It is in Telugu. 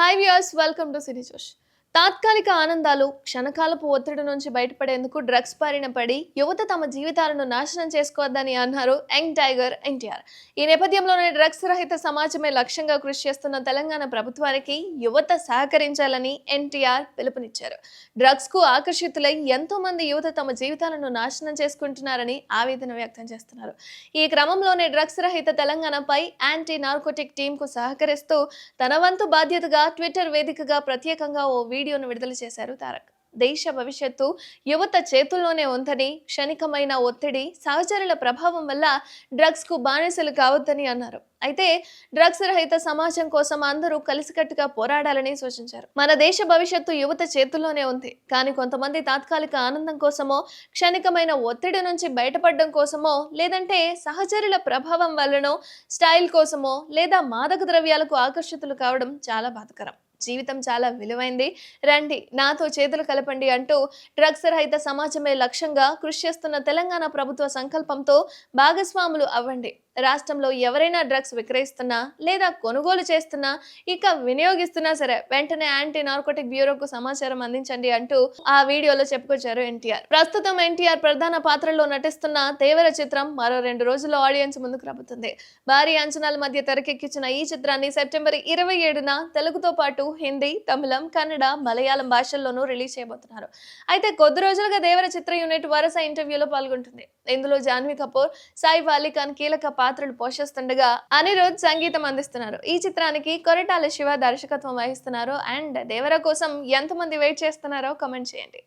hi viewers welcome to city Josh తాత్కాలిక ఆనందాలు క్షణకాలపు ఒత్తిడి నుంచి బయటపడేందుకు డ్రగ్స్ బారిన పడి యువత తమ జీవితాలను నాశనం చేసుకోవద్దని అన్నారు యంగ్ టైగర్ ఎన్టీఆర్. ఈ నేపథ్యంలోనే డ్రగ్స్ రహిత సమాజమే లక్ష్యంగా కృషి చేస్తున్న తెలంగాణ ప్రభుత్వానికి యువత సహకరించాలని ఎన్టీఆర్ పిలుపునిచ్చారు. డ్రగ్స్కు ఆకర్షితులై ఎంతో మంది యువత తమ జీవితాలను నాశనం చేసుకుంటున్నారని ఆవేదన వ్యక్తం చేస్తున్నారు. ఈ క్రమంలోనే డ్రగ్స్ రహిత తెలంగాణపై యాంటీ నార్కోటిక్ టీమ్కు సహకరిస్తూ తన వంతు బాధ్యతగా ట్విట్టర్ వేదికగా ప్రత్యేకంగా ఓ వీడియోను విడుదల చేశారు తారక్. దేశ భవిష్యత్తు యువత చేతుల్లోనే ఉందని క్షణికమైన ఒత్తిడి సహచరుల ప్రభావం వల్ల డ్రగ్స్కు బానిసలు కావద్దని అన్నారు. అయితే డ్రగ్స్ రహిత సమాజం కోసం అందరూ కలిసికట్టుగా పోరాడాలని సూచించారు. మన దేశ భవిష్యత్తు యువత చేతుల్లోనే ఉంది. కానీ కొంతమంది తాత్కాలిక ఆనందం కోసమో క్షణికమైన ఒత్తిడి నుంచి బయటపడడం కోసమో లేదంటే సహచరుల ప్రభావం వల్లనో స్టైల్ కోసమో లేదా మాదక ద్రవ్యాలకు ఆకర్షితులు కావడం చాలా బాధకరం. జీవితం చాలా విలువైంది. రండి నాతో చేతులు కలపండి అంటూ డ్రగ్స్ రహిత సమాజమే లక్ష్యంగా కృషి చేస్తున్న తెలంగాణ ప్రభుత్వ సంకల్పంతో భాగస్వాములు అవ్వండి. రాష్ట్రంలో ఎవరైనా డ్రగ్స్ విక్రయిస్తున్నా లేదా కొనుగోలు చేస్తున్నా ఇక వినియోగిస్తున్నా సరే వెంటనే యాంటీ నార్కోటిక్ బ్యూరోకు సమాచారం అందించండి అంటూ ఆ వీడియోలో చెప్పుకొచ్చారు ఎన్టీఆర్. ప్రస్తుతం ఎన్టీఆర్ ప్రధాన పాత్రలో నటిస్తున్న తేవర చిత్రం మరో రెండు రోజుల్లో ఆడియన్స్ ముందుకు రాబోతుంది. భారీ అంచనాల మధ్య తెరకెక్కించిన ఈ చిత్రాన్ని సెప్టెంబర్ ఇరవై ఏడున తెలుగుతో పాటు హిందీ తమిళం కన్నడ మలయాళం భాషల్లోనూ రిలీజ్ చేయబోతున్నారు. అయితే కొద్ది రోజులుగా దేవర చిత్ర యూనిట్ వరుస ఇంటర్వ్యూలో పాల్గొంటుంది. ఇందులో జాన్వీ కపూర్ సాయి అలీఖాన్ కీలక పాత్రలు పోషిస్తుండగా అనిరుద్ సంగీతం అందిస్తున్నారు. ఈ చిత్రానికి కొరటాల శివ దర్శకత్వం వహిస్తున్నారు. అండ్ దేవర కోసం ఎంతమంది వెయిట్ చేస్తున్నారో కమెంట్ చేయండి.